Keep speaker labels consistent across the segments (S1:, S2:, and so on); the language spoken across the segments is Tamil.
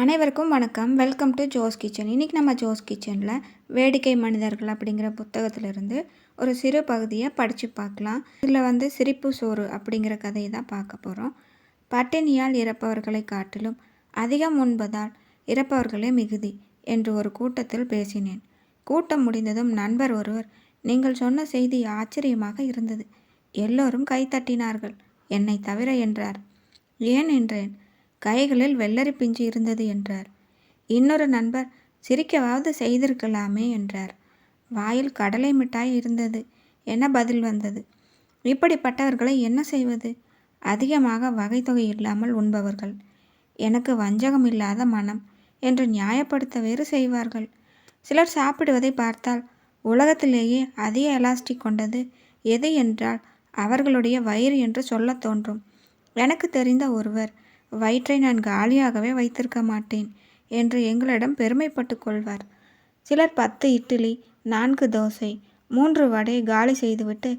S1: அனைவருக்கும் வணக்கம். வெல்கம் டு ஜோஸ் கிச்சன் இன்றைக்கி நம்ம ஜோஸ் கிச்சனில் வேடிக்கை மனிதர்கள் அப்படிங்கிற புத்தகத்திலிருந்து ஒரு சிறு பகுதியை படித்து பார்க்கலாம். இதில் வந்து சிரிப்பு சோறு அப்படிங்கிற கதையை தான் பார்க்க போகிறோம் பட்டினியால் இறப்பவர்களை காட்டிலும் அதிகம் உண்பதால் இறப்பவர்களே மிகுதி என்று ஒரு கூட்டத்தில் பேசினேன். கூட்டம் முடிந்ததும் நண்பர் ஒருவர் நீங்கள் சொன்ன செய்தி ஆச்சரியமாக இருந்தது. எல்லோரும் கைத்தட்டினார்கள் என்னை தவிர என்றார். ஏன்? என்றேன். கைகளில் வெள்ளரி பிஞ்சு இருந்தது என்றார். இன்னொரு நண்பர் சிரிக்கவாவது செய்திருக்கலாமே என்றார். வாயில் கடலை மிட்டாய் இருந்தது. என பதில் வந்தது? இப்படிப்பட்டவர்களை என்ன செய்வது? அதிகமாக வகைத்தொகை இல்லாமல் உண்பவர்கள். எனக்கு வஞ்சகம் இல்லாத மனம் என்று நியாயப்படுத்த வேறு செய்வார்கள். சிலர் சாப்பிடுவதை பார்த்தால் உலகத்திலேயே அதிக எலாஸ்டிக் கொண்டது எது என்றால் அவர்களுடைய வயிறு என்று சொல்லத் தோன்றும். எனக்கு தெரிந்த ஒருவர் வயிற்றை நான் காலியாகவே வைத்திருக்க மாட்டேன் என்று எங்களிடம் பெருமைப்பட்டு கொள்வார். சிலர் பத்து இட்லி நான்கு தோசை மூன்று வடை காலி செய்துவிட்டு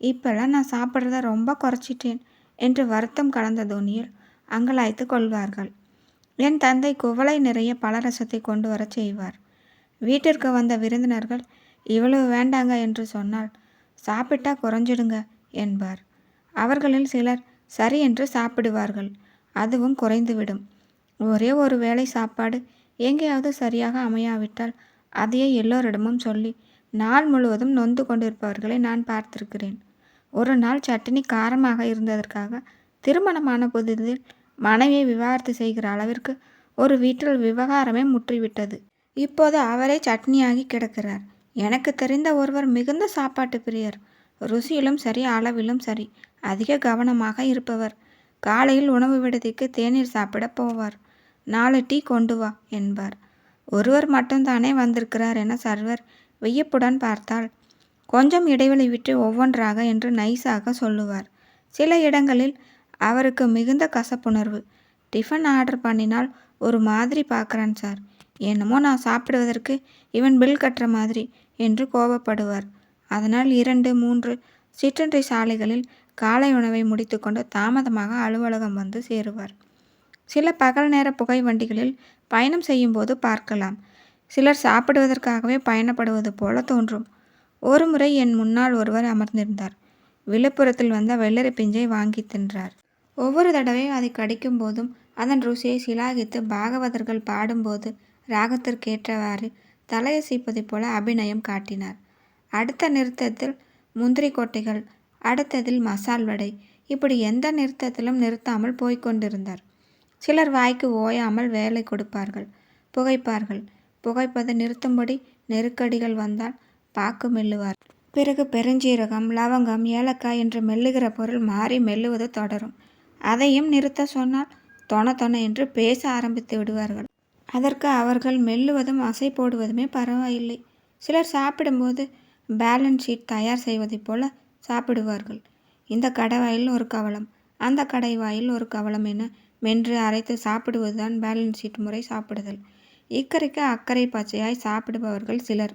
S1: இப்போல்லாம் நான் சாப்பிட்றத ரொம்ப குறைச்சிட்டேன் என்று வருத்தம் கலந்த தோனியில் அங்கலாய்த்து கொள்வார்கள். என் தந்தை குவளை நிறைய பலரசத்தை கொண்டு வரச் செய்வார். வீட்டிற்கு வந்த விருந்தினர்கள் இவ்வளவு வேண்டாங்க என்று சொன்னால் சாப்பிட்டா குறைஞ்சிடுங்க என்பார். அவர்களில் சிலர் சரி என்று சாப்பிடுவார்கள். அதுவும் குறைந்துவிடும். ஒரே ஒரு வேளை சாப்பாடு எங்கேயாவது சரியாக அமையாவிட்டால் அதையே எல்லோரிடமும் சொல்லி நாள் முழுவதும் நொந்து கொண்டிருப்பவர்களை நான் பார்த்திருக்கிறேன். ஒரு நாள் சட்டினி காரமாக இருந்ததற்காக திருமணமான புதிதில் மனைவியை விவாகரத்து செய்கிற அளவிற்கு ஒரு வீட்டில் விவகாரமே முற்றிவிட்டது. இப்போது அவரே சட்னியாகி கிடக்கிறார். எனக்கு தெரிந்த ஒருவர் மிகுந்த சாப்பாட்டு பிரியர். ருசியிலும் சரி அளவிலும் சரி அதிக கவனமாக இருப்பவர். காலையில் உணவு விடுதிக்கு தேநீர் சாப்பிட போவார். நாலு டீ கொண்டு வா என்பார். ஒருவர் மட்டும்தானே வந்திருக்கிறார் என சர்வர் வியப்புடன் பார்த்தால் கொஞ்சம் இடைவெளி விட்டு ஒவ்வொன்றாக என்று நைஸாக சொல்லுவார். சில இடங்களில் அவருக்கு மிகுந்த கசப்புணர்வு. டிஃபன் ஆர்டர் பண்ணினால் ஒரு மாதிரி பார்க்குறான் சார். என்னமோ நான் சாப்பிடுவதற்கு இவன் பில் கட்டுற மாதிரி என்று கோபப்படுவார். அதனால் இரண்டு மூன்று சிற்றன்றி சாலைகளில் காலை உணவை முடித்துக்கொண்டு தாமதமாக அலுவலகம் வந்து சேருவார். சில பகல் நேர புகை வண்டிகளில் பயணம் செய்யும்போது பார்க்கலாம். சிலர் சாப்பிடுவதற்காகவே பயணப்படுவது போல தோன்றும். ஒரு முறை என் முன்னால் ஒருவர் அமர்ந்திருந்தார். விழுப்புரத்தில் வந்த வெள்ளரி பிஞ்சை வாங்கி தின்றார். ஒவ்வொரு தடவையும் அதை கடிக்கும் போதும் அதன் ருசியை சிலாகித்து பாகவதர்கள் பாடும்போது ராகத்திற்கேற்றவாறு தலையசைப்பதைப் போல அபிநயம் காட்டினார். அடுத்த நிறுத்தத்தில் முந்திரி கொட்டைகள் அடுத்ததில் மசால் வடை. இப்படி எந்த நிறுத்தத்திலும் நிறுத்தாமல் போய்கொண்டிருந்தார் சிலர் வாய்க்கு ஓயாமல் வேலை கொடுப்பார்கள். புகைப்பார்கள். புகைப்பதை நிறுத்தும்படி நெருக்கடிகள் வந்தால் பாக்கு மெல்லுவார். பிறகு பெருஞ்சீரகம் லவங்கம் ஏலக்காய் என்று மெல்லுகிற பொருள் மாறி மெல்லுவது தொடரும். அதையும் நிறுத்த சொன்னால் தொண தொண என்று பேச ஆரம்பித்து விடுவார்கள். அதற்கு அவர்கள் மெல்லுவதும் அசை போடுவதுமே பரவாயில்லை. சிலர் சாப்பிடும்போது பேலன்ஸ் ஷீட் தயார் செய்வதைப் போல சாப்பிடுவார்கள். இந்த கடைவாயில் ஒரு கவலம் அந்த கடை வாயில் ஒரு கவலம் என மென்று அரைத்து சாப்பிடுவதுதான் பேலன்ஸ் ஷீட் முறை சாப்பிடுதல். இக்கரைக்கு அக்கறை பச்சையாய் சாப்பிடுபவர்கள் சிலர்.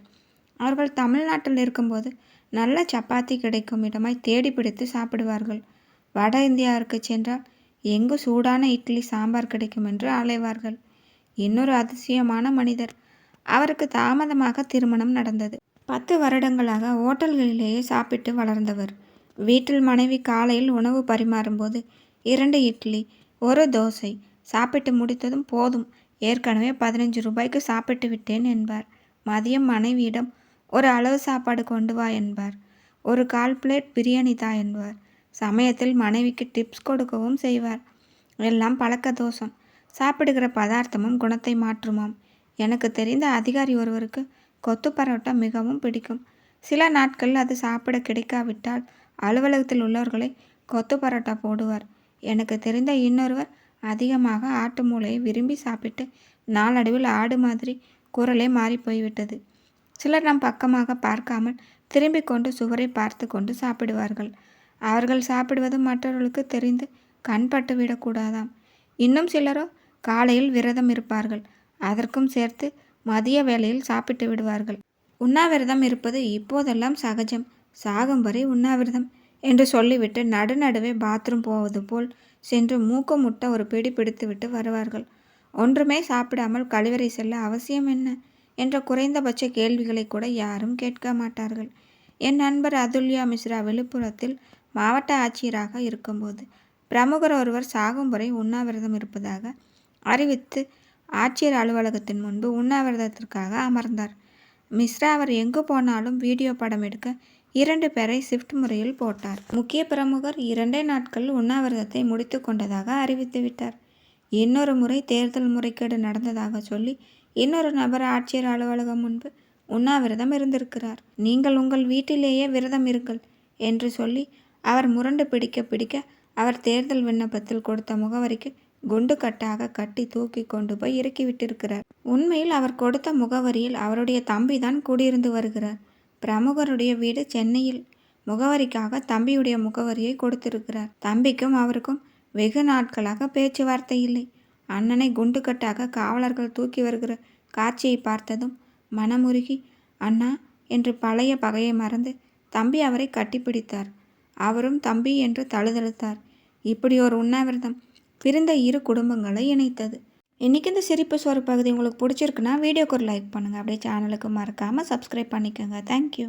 S1: அவர்கள் தமிழ்நாட்டில் இருக்கும்போது நல்ல சப்பாத்தி கிடைக்கும் இடமாய் தேடி பிடித்து சாப்பிடுவார்கள். வட இந்தியாவிற்கு சென்றால் எங்கு சூடான இட்லி சாம்பார் கிடைக்கும் என்று அலைவார்கள். இன்னொரு அதிசயமான மனிதர். அவருக்கு தாமதமாக திருமணம் நடந்தது. பத்து வருடங்களாக ஓட்டல்களிலேயே சாப்பிட்டு வளர்ந்தவர். வீட்டில் மனைவி காலையில் உணவு பரிமாறும்போது இரண்டு இட்லி ஒரு தோசை. சாப்பிட்டு முடித்ததும் போதும் ஏற்கனவே பதினஞ்சு ரூபாய்க்கு சாப்பிட்டு விட்டேன் என்பார். மதியம் மனைவியிடம் ஒரு அளவு சாப்பாடு கொண்டு வா என்பார். ஒரு கால் பிளேட் பிரியாணி தா என்பார். சமயத்தில் மனைவிக்கு டிப்ஸ் கொடுக்கவும் செய்வார். எல்லாம் பழக்க தோஷம். சாப்பிடுகிற பதார்த்தமும் குணத்தை மாற்றுமாம். எனக்கு தெரிந்த அதிகாரி ஒருவருக்கு கொத்து பரோட்டா மிகவும் பிடிக்கும். சில நாட்களில் அது சாப்பிட கிடைக்காவிட்டால் அலுவலகத்தில் உள்ளவர்களை கொத்து பரோட்டா போடுவார். எனக்கு தெரிந்த இன்னொருவர் அதிகமாக ஆட்டு மூளையை விரும்பி சாப்பிட்டு நாளடைவில் ஆடு மாதிரி குரலே மாறி போய்விட்டது. சிலர் நம் பக்கமாக பார்க்காமல் திரும்பிக் கொண்டு சுவரை பார்த்து கொண்டு சாப்பிடுவார்கள். அவர்கள் சாப்பிடுவது மற்றவர்களுக்கு தெரிந்து கண்பட்டு விடக்கூடாதாம் இன்னும் சிலரோ காலையில் விரதம் இருப்பார்கள். அதற்கும் சேர்த்து மதிய வேளையில் சாப்பிட்டு விடுவார்கள். உண்ணாவிரதம் இருப்பது இப்போதெல்லாம் சகஜம். சாகும் வரை உண்ணாவிரதம் என்று சொல்லிவிட்டு நடுநடுவே பாத்ரூம் போவது போல் சென்று மூக்க முட்டை ஒரு பிடி பிடித்துவிட்டு வருவார்கள். ஒன்றுமே சாப்பிடாமல் கழிவறை செல்ல அவசியம் என்ன? என்ற குறைந்தபட்ச கேள்விகளை கூட யாரும் கேட்க மாட்டார்கள். என் நண்பர் அதுல்யா மிஸ்ரா விழுப்புரத்தில் மாவட்ட ஆட்சியராக இருக்கும்போது பிரமுகர் ஒருவர் சாகும் வரை உண்ணாவிரதம் இருப்பதாக அறிவித்து ஆட்சியர் அலுவலகத்தின் முன்பு உண்ணாவிரதத்திற்காக அமர்ந்தார். மிஸ்ரா அவர் எங்கு போனாலும் வீடியோ படம் எடுக்க இரண்டு பேரை ஷிஃப்ட் முறையில் போட்டார். முக்கிய பிரமுகர் இரண்டே நாட்கள் உண்ணாவிரதத்தை முடித்து கொண்டதாக அறிவித்துவிட்டார் இன்னொரு முறை தேர்தல் முறைகேடு நடந்ததாக சொல்லி இன்னொரு நபர் ஆட்சியர் அலுவலகம் முன்பு உண்ணாவிரதம் இருந்திருக்கிறார். நீங்கள் உங்கள் வீட்டிலேயே விரதம் இருங்கள் என்று சொல்லி அவர் முரண்டு பிடிக்க பிடிக்க அவர் தேர்தல் விண்ணப்பத்தில் கொடுத்த முகவரிக்கு குண்டு கட்டாக கட்டி தூக்கி கொண்டு போய் இறக்கி விட்டிருக்கிறார் உண்மையில் அவர் கொடுத்த முகவரியில் அவருடைய தம்பி தான் கூடியிருந்து வருகிறார். பிரமுகருடைய வீடு சென்னையில். முகவரிக்காக தம்பியுடைய முகவரியை கொடுத்திருக்கிறார். தம்பிக்கும் அவருக்கும் வெகு நாட்களாக பேச்சுவார்த்தை இல்லை. அண்ணனை குண்டுக்கட்டாக காவலர்கள் தூக்கி வருகிற காட்சியை பார்த்ததும் மனமுருகி அண்ணா என்று பழைய பகையை மறந்து தம்பி அவரை கட்டிப்பிடித்தார். அவரும் தம்பி என்று தழுதழுத்தார். இப்படி ஒரு உண்ணாவிரதம் பிரிந்த இரு குடும்பங்களை இணைத்தது. இன்றைக்கி இந்த சிரிப்பு சோறு பகுதி உங்களுக்கு பிடிச்சிருக்குன்னா வீடியோக்கு ஒரு லைக் பண்ணுங்கள் அப்படியே சேனலுக்கு மறக்காமல் சப்ஸ்கிரைப் பண்ணிக்கோங்க. தேங்க்யூ